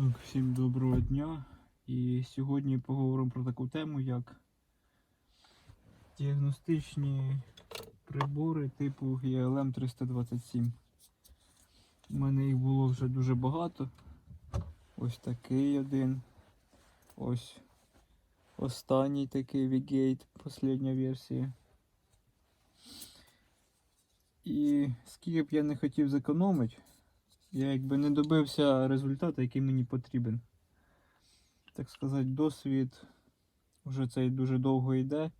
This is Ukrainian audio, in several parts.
Так, всім доброго дня. І сьогодні поговоримо про таку тему, як діагностичні прибори типу ELM 327. У мене їх було вже дуже багато. Ось такий один. Ось останній такий Vigate, остання версія. І скільки б я не хотів зекономити, я якби не добився результату, який мені потрібен. Так сказати, досвід вже цей дуже довго йде.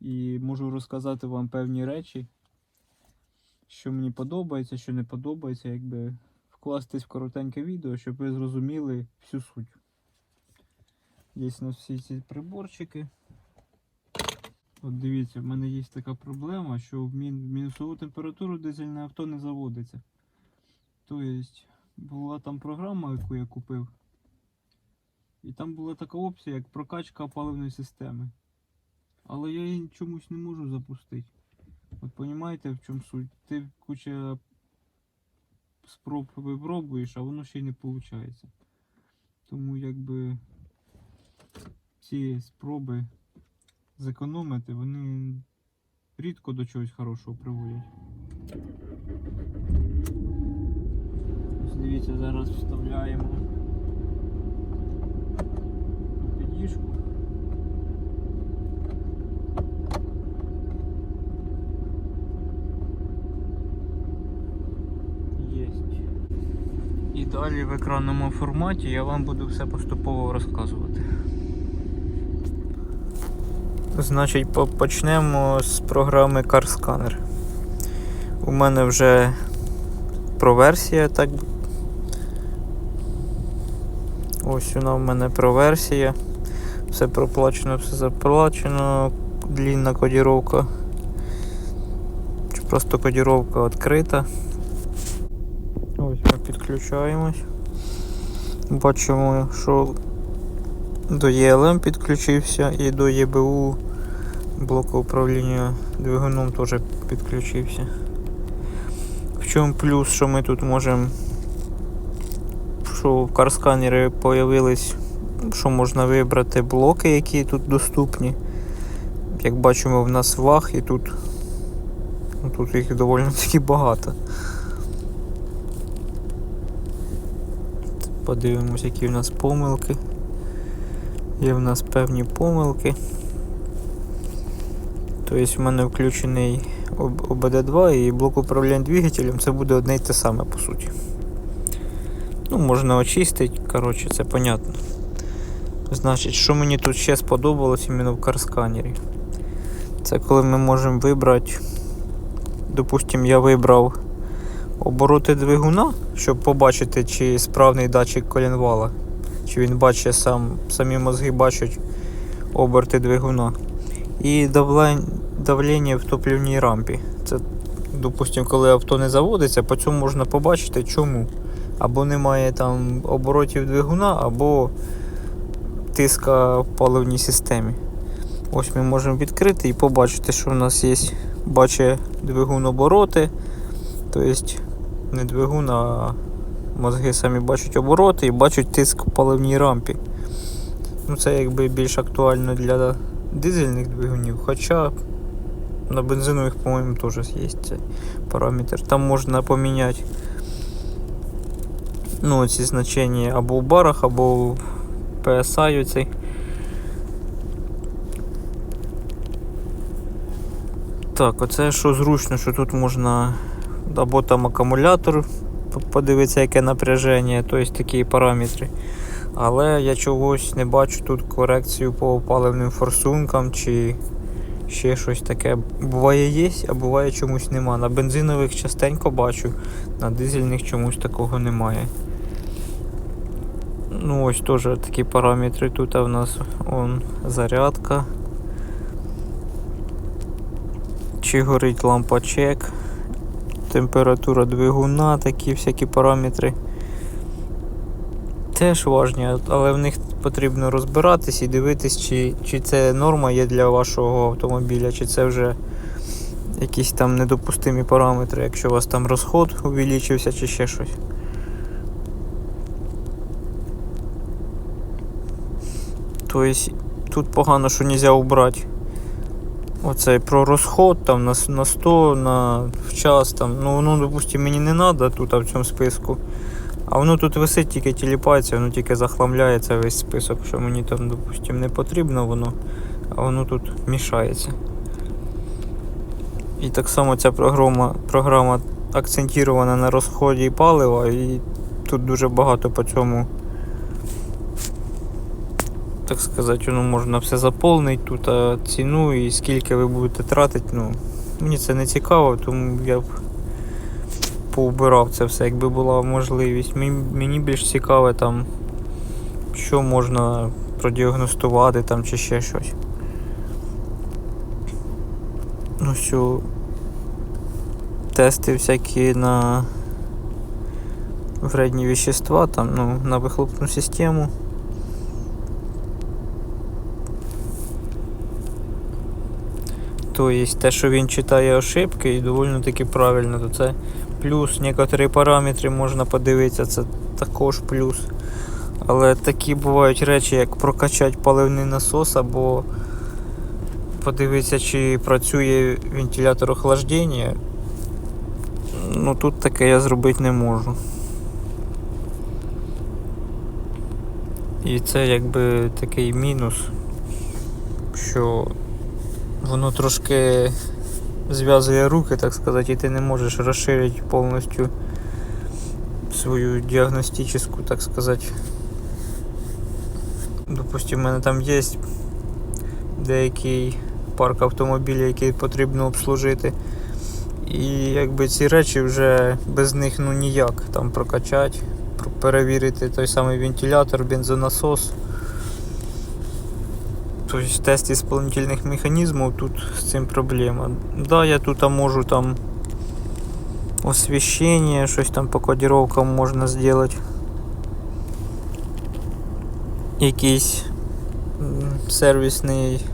І можу розказати вам певні речі, що мені подобається, що не подобається, якби вкластись в коротеньке відео, щоб ви зрозуміли всю суть. Є на всі ці приборчики. От дивіться, в мене є така проблема, що в мінусову температуру дизельне авто не заводиться. Тобто була там програма, яку я купив. І там була така опція, як прокачка паливної системи. Але я її чомусь не можу запустити. От розумієте, в чому суть? Ти куча спроб випробуєш, а воно ще й не виходить. Тому якби ці спроби зекономити, вони рідко до чогось хорошого приводять. Ось Дивіться, зараз вставляємо підніжку. Єсть. І далі в екранному форматі я вам буду все поступово розказувати. Значить, почнемо з програми Car Scanner. У мене вже проверсія, так. Ось вона в мене проверсія. Все проплачено, все заплачено. Длінна кодіровка. Чи просто кодіровка відкрита. Ось ми підключаємось. Бачимо, що до ELM підключився і до ЄБУ блоку управління двигуном теж підключився. В чому плюс, що ми тут можемо, що в карсканері появились, що можна вибрати блоки, які тут доступні. Як бачимо, в нас ваг і тут, ну, тут їх доволі таки багато. Подивимось, які в нас помилки. Є в нас певні помилки. Тобто в мене включений ОБД2 і блок управління двигателем це буде одне й те саме по суті. Ну, можна очистити, коротше, це понятно. Значить, що мені тут ще сподобалось іменно в карсканері. Це коли ми можемо вибрати, допустимо, я вибрав обороти двигуна, щоб побачити, чи справний датчик колінвала, чи він бачить сам, самі мозги бачать оберти двигуна. І давлення в топливній рампі. Це, допустимо, коли авто не заводиться, по цьому можна побачити, чому. Або немає там оборотів двигуна, або тиска в паливній системі. Ось ми можемо відкрити і побачити, що в нас є бачить двигун обороти. Тобто не двигун, а мозги самі бачать обороти і бачать тиск в паливній рампі. Ну, це якби більш актуально для дизельних двигунів, хоча на бензинових, по-моєму, теж є цей параметр. Там можна поміняти ну, ці значення або в барах, або в PSI оцей. Так, оце що зручно, що тут можна або там акумулятор подивитися, яке напряження, тобто такі параметри. Але я чогось не бачу тут корекцію по паливним форсункам чи ще щось таке. Буває є, а буває чомусь нема. На бензинових частенько бачу, на дизельних чомусь такого немає. Ну ось теж такі параметри. Тут у нас он, зарядка. Чи горить лампа чек, температура двигуна, такі всякі параметри теж важні, але в них потрібно розбиратись і дивитись, чи, чи це норма є для вашого автомобіля, чи це вже якісь там недопустимі параметри, якщо у вас там розход увеличився чи ще щось. Тобто тут погано, що не можна убрати. Оцей про розход там на, на 100, на в час там. Ну воно, допустим, мені не треба тут а в цьому списку. А воно тут висить, тільки тіліпається, воно тільки захламляється весь список, що мені там, допустим, не потрібно воно, а воно тут мішається. І так само ця програма, програма акцентована на розході палива, і тут дуже багато по цьому, так сказати, ну, можна все заповнити тут, а ціну і скільки ви будете тратити, ну, мені це не цікаво, тому я б поубирав це все, якби була можливість. Мені, більш цікаве там, що можна продіагностувати там чи ще щось. Ну що, тести всякі на вредні вещества, там, ну, на вихлопну систему. То есть те, що він читає ошибки і доволі таки правильно, то це плюс. Некоторі параметри можна подивитися, це також плюс. Але такі бувають речі, як прокачати паливний насос або подивитися, чи працює вентилятор охлаждення. Ну тут таке я зробити не можу. І це якби такий мінус, що воно трошки зв'язує руки, так сказати, і ти не можеш розширити повністю свою діагностичну, так сказати. Допустим, у мене там є деякий парк автомобілів, який потрібно обслужити. І якби ці речі вже без них ну ніяк там прокачати, перевірити той самий вентилятор, бензонасос. Тобто тест ісполнительних механізмів тут з цим проблема. Да, я тут можу там освіщення, щось там по кодировкам можна зробити. Якийсь сервісний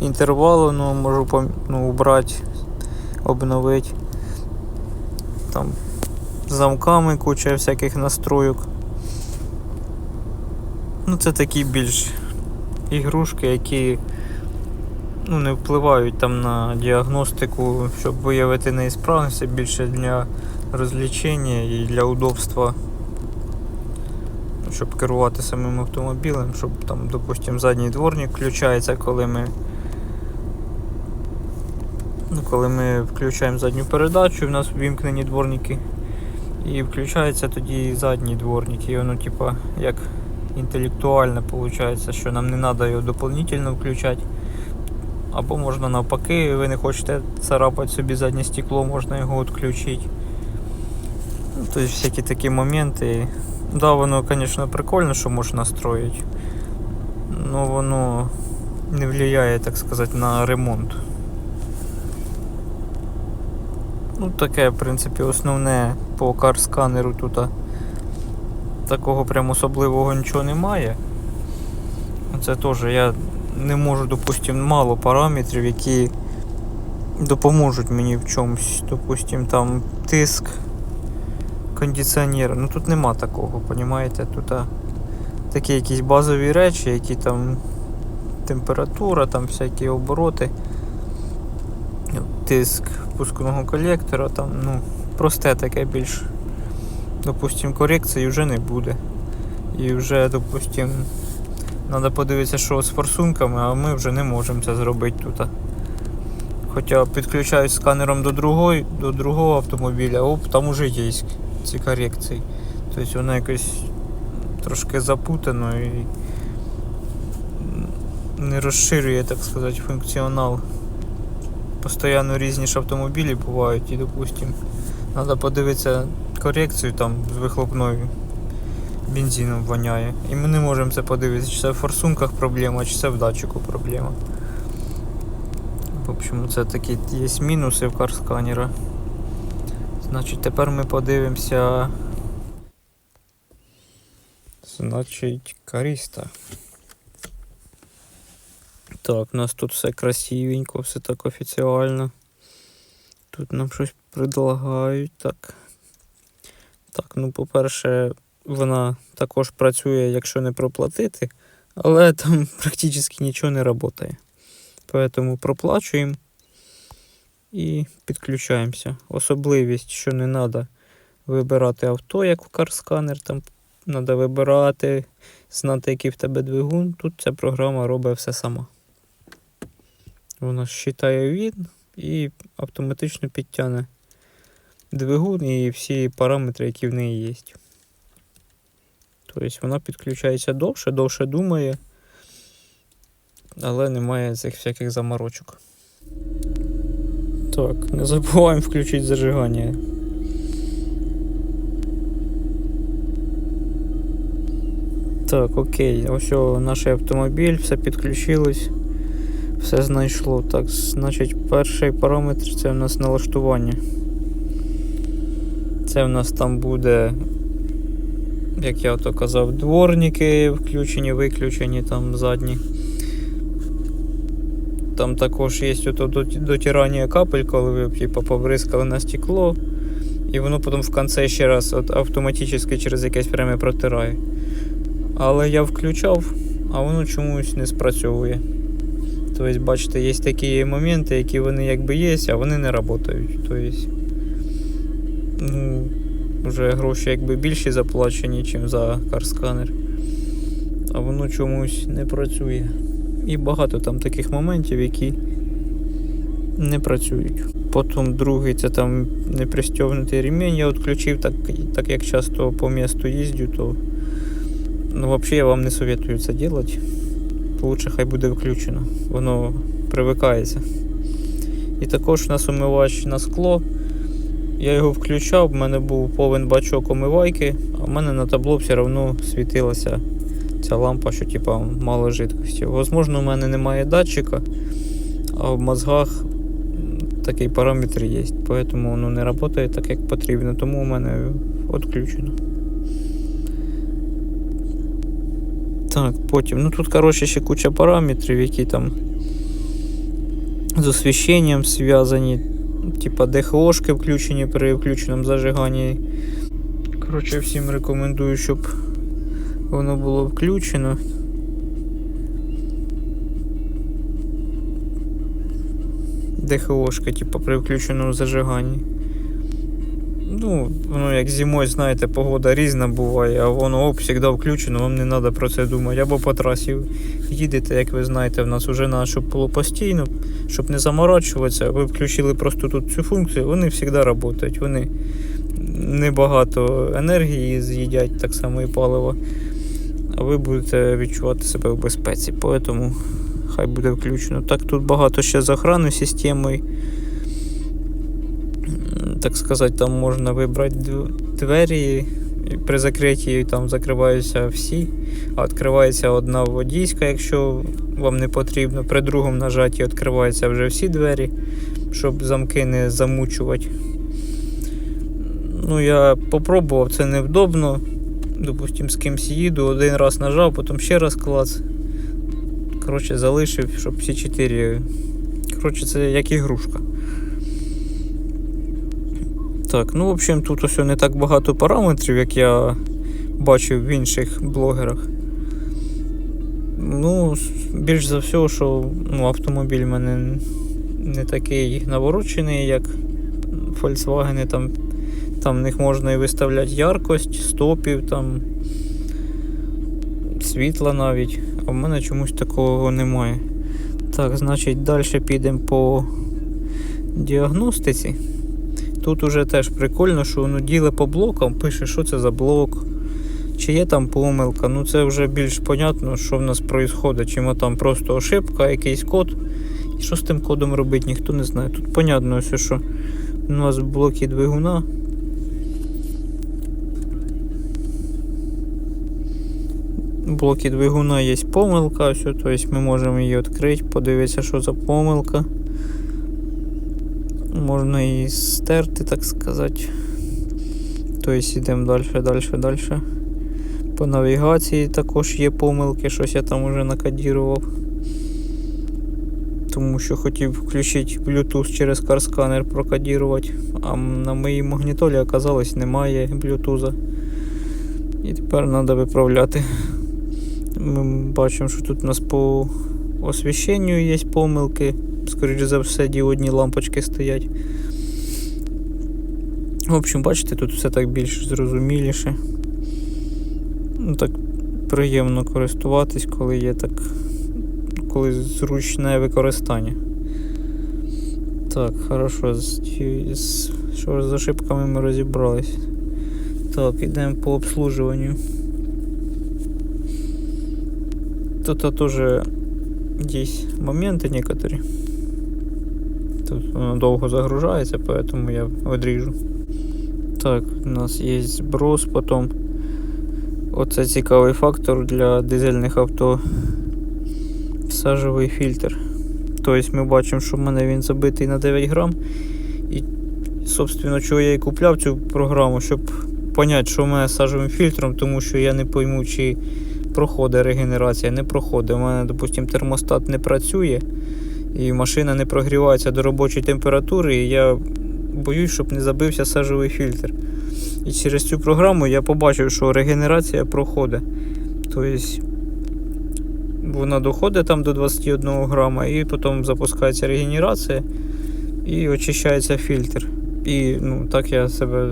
інтервал, ну, можу ну, убрати, обновити. Там замками куча всяких настроїк. Ну, це такі більш ігрушки, які ну, не впливають там на діагностику, щоб виявити неісправність, а більше для розлічення і для удобства. Щоб керувати самим автомобілем, щоб там, допустим, задній дворник включається, коли ми. Ну, коли ми включаємо задню передачу, в нас вімкнені дворники. І включається тоді задній дворник. І воно, типа, як інтелектуально виходить, що нам не треба його дополнительно включати. Або можна навпаки, ви не хочете царапати собі заднє стекло, можна його відключити. Ну, тобто всякі такі моменти. Да, воно, звісно, прикольно, що можна настроїти. але воно не впливає, так сказати, на ремонт. Ну, таке, в принципі, основне по кар-сканеру тут. Такого прям особливого нічого немає. Це теж я не можу, допустим, мало параметрів, які допоможуть мені в чомусь. Допустим, там тиск кондиціонера. Ну тут нема такого, понімаєте? Тут а, такі якісь базові речі, які там температура, там всякі обороти, ну, тиск пускного колектора, там, ну, просте таке більш. Допустим, корекції вже не буде. І вже, допустим, треба подивитися, що з форсунками, а ми вже не можемо це зробити тут. Хоча підключаюсь сканером до другого, до другого автомобіля, оп, там уже є ці корекції. Тобто воно якось трошки запутано і не розширює, так сказати, функціонал. Постоянно різні ж автомобілі бувають і, допустим, треба подивитися корекцію там з вихлопною бензином воняє. І ми не можемо це подивитися, чи це в форсунках проблема, чи це в датчику проблема. В общем, це такі є мінуси в карсканера. Значить, тепер ми подивимося. Значить, каріста. Так, у нас тут все красивенько, все так офіціально. Тут нам щось предлагають. Так. Так, ну, по-перше, вона також працює, якщо не проплатити. Але там практично нічого не працює. Поэтому проплачуємо і підключаємося. Особливість, що не треба вибирати авто, як в карсканер, там треба вибирати, знати, який в тебе двигун. Тут ця програма робить все сама. Вона считає він і автоматично підтягне двигун і всі параметри, які в неї є. Тобто вона підключається довше, довше думає, але немає цих всяких заморочок. Так, не забуваємо включити зажигання. Так, окей, ось наш автомобіль, все підключилось, все знайшло. Так, значить, перший параметр це у нас налаштування. Це в нас там буде, як я то казав, дворники включені, виключені там задні. Там також є ото дот- дотирання капель, коли ви типу, побризкали на стекло, і воно потім в кінці ще раз от, автоматично через якесь время протирає. Але я включав, а воно чомусь не спрацьовує. Тобто, бачите, є такі моменти, які вони якби є, а вони не працюють. Ну, вже гроші якби більші заплачені, ніж за карсканер. А воно чомусь не працює. І багато там таких моментів, які не працюють. Потім другий це там непристегнутий ремінь я відключив, так, так як часто по місту їздю, то ну, взагалі я вам не советую це робити. Лучше хай буде включено, воно привикається. І також у нас умивач на скло. Я його включав, в мене був повен бачок омивайки, а в мене на табло все одно світилася ця лампа, що типа мало жидкості. Возможно, у мене немає датчика, а в мозгах такий параметр є, тому воно не працює так, як потрібно, тому у мене відключено. Так, потім. Ну тут, коротше, ще куча параметрів, які там з освіщенням зв'язані. Типа ДХОшки включені при включеному зажиганні. Коротше, всім рекомендую, щоб воно було включено. ДХОшка, типа при включеному зажиганні. Ну, воно як зимою, знаєте, погода різна буває, а воно оп, завжди включено, вам не треба про це думати. Або по трасі їдете, як ви знаєте, в нас вже на щоб було постійно, щоб не заморачуватися, ви включили просто тут цю функцію, вони завжди працюють. Вони небагато енергії з'їдять, так само і палива. А ви будете відчувати себе в безпеці. Тому хай буде включено. Так, тут багато ще з охранною системою. Так сказати, там можна вибрати двері. і При закритті там закриваються всі, а відкривається одна водійська, якщо вам не потрібно. При другому нажатті відкриваються вже всі двері, щоб замки не замучувати. Ну, я попробував, це невдобно. Допустим, з кимсь їду, один раз нажав, потім ще раз клац. Коротше, залишив, щоб всі чотири. Коротше, це як ігрушка. Так, ну, в общем, тут ось не так багато параметрів, як я бачив в інших блогерах. Ну, більш за все, що ну, автомобіль в мене не такий наворочений, як Volkswagen. Там, там в них можна і виставляти яркость, стопів, там, світла навіть. А в мене чомусь такого немає. Так, значить, далі підемо по діагностиці. Тут уже теж прикольно, що воно діле по блокам, пише, що це за блок, чи є там помилка. Ну це вже більш понятно, що в нас відбувається, чим там просто ошибка, якийсь код. І що з тим кодом робити, ніхто не знає. Тут понятно, все, що у нас в блокі двигуна. В блокі двигуна є помилка, все, тобто ми можемо її відкрити, подивитися, що за помилка. Можна її стерти, так сказати. Тобто йдемо далі, далі, далі. По навігації також є помилки, щось я там уже накодірував. Тому що хотів включити Bluetooth через карсканер прокодірувати, а на моїй магнітолі оказалось немає Bluetooth. І тепер треба виправляти. Ми бачимо, що тут у нас по освіщенню є помилки. Скоріше за все, діодні лампочки стоять. В общем, бачите, тут все так більш зрозуміліше. Ну, так приємно користуватись, коли є так. коли зручне використання. Так, хорошо, з, з, що з ошибками ми розібрались. Так, йдемо по обслуживанню. Тут тоже есть моменты некоторые. Тут воно довго загружається, поэтому я відріжу. Так, у нас є зброс, потім. Оце цікавий фактор для дизельних авто. Сажевий фільтр. Тобто ми бачимо, що в мене він забитий на 9 грам. І, собственно, чого я і купляв цю програму, щоб поняти, що в мене з сажевим фільтром, тому що я не пойму, чи проходить регенерація, не проходить. У мене, допустим, термостат не працює, і машина не прогрівається до робочої температури, і я боюсь, щоб не забився сажевий фільтр. І через цю програму я побачив, що регенерація проходить. Тобто вона доходить там до 21 грама, і потім запускається регенерація і очищається фільтр. І ну, так я себе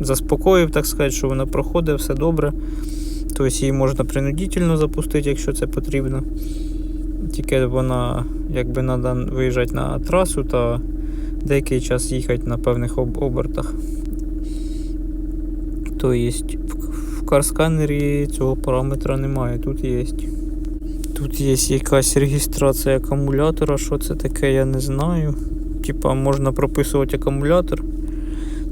заспокоїв, так сказати, що вона проходить, все добре. Тобто її можна принудительно запустити, якщо це потрібно. Тільки вона якби треба виїжджати на трасу та деякий час їхати на певних об- обертах. Тобто в- карсканері цього параметра немає, тут є. Тут є якась реєстрація акумулятора, що це таке, я не знаю. Типа можна прописувати акумулятор.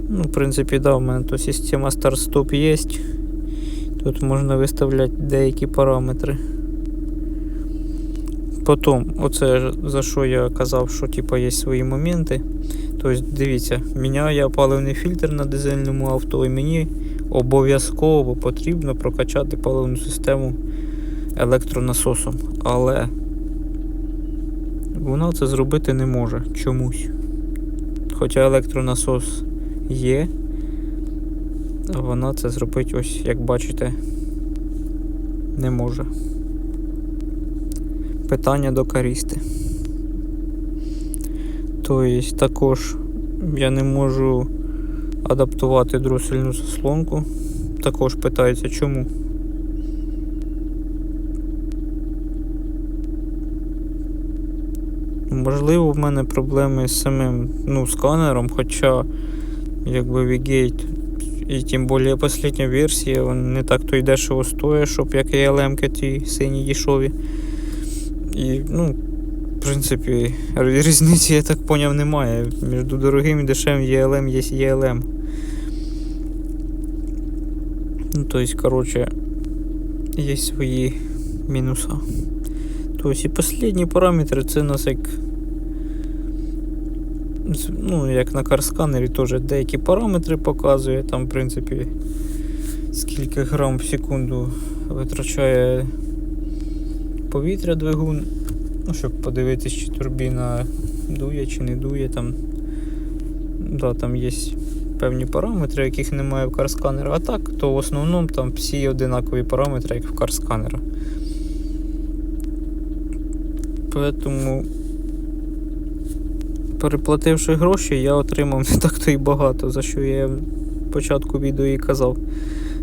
Ну, в принципі, да, в мене то система старт-стоп є. Тут можна виставляти деякі параметри. Потім, оце за що я казав, що типа, є свої моменти. Тобто, дивіться, міняю паливний фільтр на дизельному авто, і мені обов'язково потрібно прокачати паливну систему електронасосом. Але вона це зробити не може чомусь. Хоча електронасос є, вона це зробити ось, як бачите, не може. Питання до карісти. Тобто також я не можу адаптувати дросельну заслонку. Також питається чому. Можливо, в мене проблеми з самим ну, сканером, хоча якби Vigate і тим більше остання версія, він не так то й дешево стоїть, щоб як і LM ті сині дешеві. І, ну, в принципі, різниці, я так поняв, немає. Між дорогим і дешевим ELM є ELM. Ну, тобто, коротше, є свої мінуса. Тобто і останні параметри це у нас як. Ну, як на карсканері теж деякі параметри показує. Там, в принципі, скільки грам в секунду витрачає повітря двигун. Ну, щоб подивитись, чи турбіна дує чи не дує. Там, да, там є певні параметри, яких немає в карсканера. А так, то в основному там всі одинакові параметри, як в карсканера. Поэтому, переплативши гроші, я отримав не так то й багато, за що я в початку відео і казав.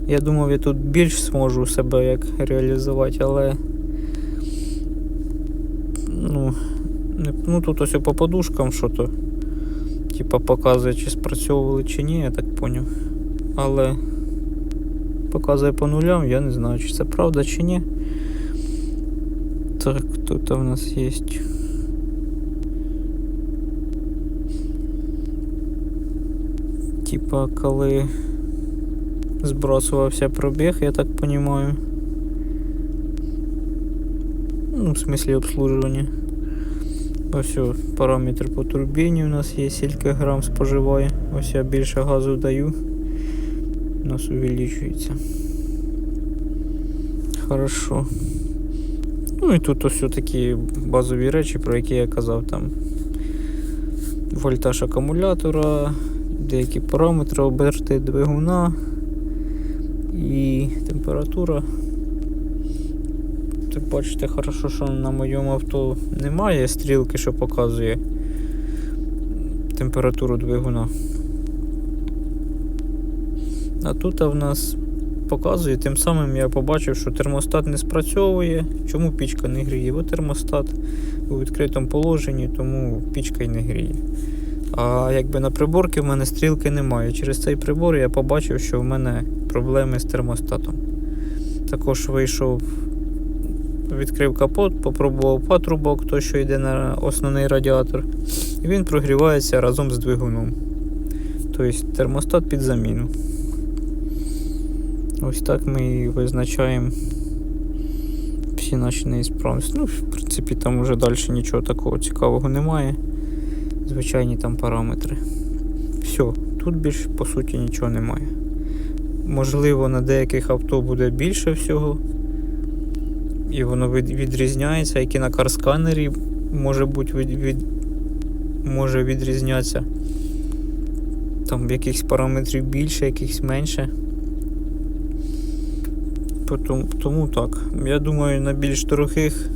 Я думав, я тут більш зможу себе як реалізувати, але. Ну, ну тут ось по подушкам що то. Типа показує, чи спрацьовували чи ні, я так поняв. Але показує по нулям, я не знаю, чи це правда чи ні. Так, тут у нас є. Типа, коли збрасувався пробіг, я так понимаю. Ну, в смислі обслуживання. Ось параметр по турбіні у нас є, скільки грам споживає. Ось я більше газу даю. У нас увеличується. Хорошо. Ну і тут ось такі базові речі, про які я казав там. Вольтаж акумулятора, деякі параметри оберти двигуна і температура. Так бачите, хорошо, що на моєму авто немає стрілки, що показує температуру двигуна. А тут в нас показує, тим самим я побачив, що термостат не спрацьовує. Чому пічка не гріє? Бо термостат у відкритому положенні, тому пічка й не гріє. А якби на приборці в мене стрілки немає. Через цей прибор я побачив, що в мене проблеми з термостатом. Також вийшов, відкрив капот, попробував патрубок, той, що йде на основний радіатор, і він прогрівається разом з двигуном. Тобто термостат під заміну. Ось так ми і визначаємо всі наші неісправності. Ну, в принципі, там вже далі нічого такого цікавого немає. Звичайні там параметри. Все, тут більш по суті нічого немає. Можливо, на деяких авто буде більше всього. І воно відрізняється, як і на карсканері може бути від, від, може відрізнятися. Там якихось параметрів більше, якихось менше. Тому, тому так. Я думаю, на більш дорогих,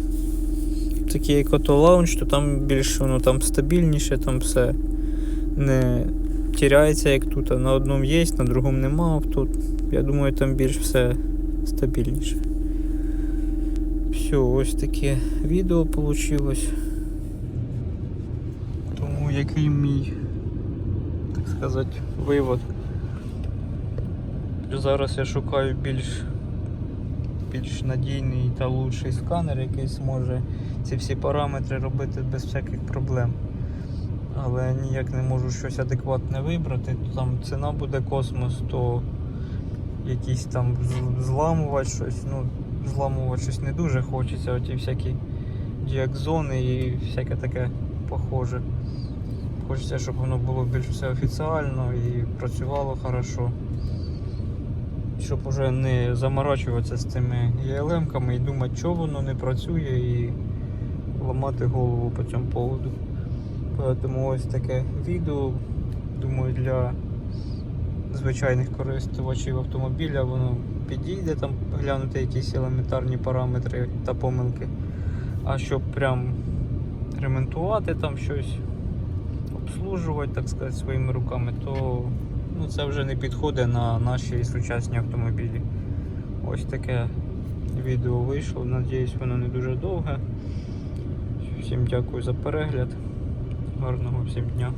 такі як Auto Lounge, то там більш воно там стабільніше, там все не тіряється, як тут. А на одному є, на другому нема. Тут, я думаю, там більш все стабільніше. Все, ось таке відео вийшло. Тому який мій, так сказати, вивод. Зараз я шукаю більш більш надійний та лучший сканер, який зможе ці всі параметри робити без всяких проблем. Але ніяк не можу щось адекватне вибрати, то там ціна буде космос, то якийсь там з- зламувач щось. Ну, зламувати щось не дуже хочеться, оті всякі діакзони і всяке таке похоже. Хочеться, щоб воно було більш все офіціально і працювало хорошо щоб уже не заморачуватися з цими ЄЛМ-ками і думати, що воно не працює і ламати голову по цьому поводу. Тому ось таке відео. Думаю, для звичайних користувачів автомобіля воно підійде там глянути якісь елементарні параметри та помилки. А щоб прям ремонтувати там щось, обслужувати, так сказати, своїми руками, то ну, це вже не підходить на наші сучасні автомобілі. Ось таке відео вийшло. Надіюсь, воно не дуже довге. Всім дякую за перегляд. Гарного всім дня.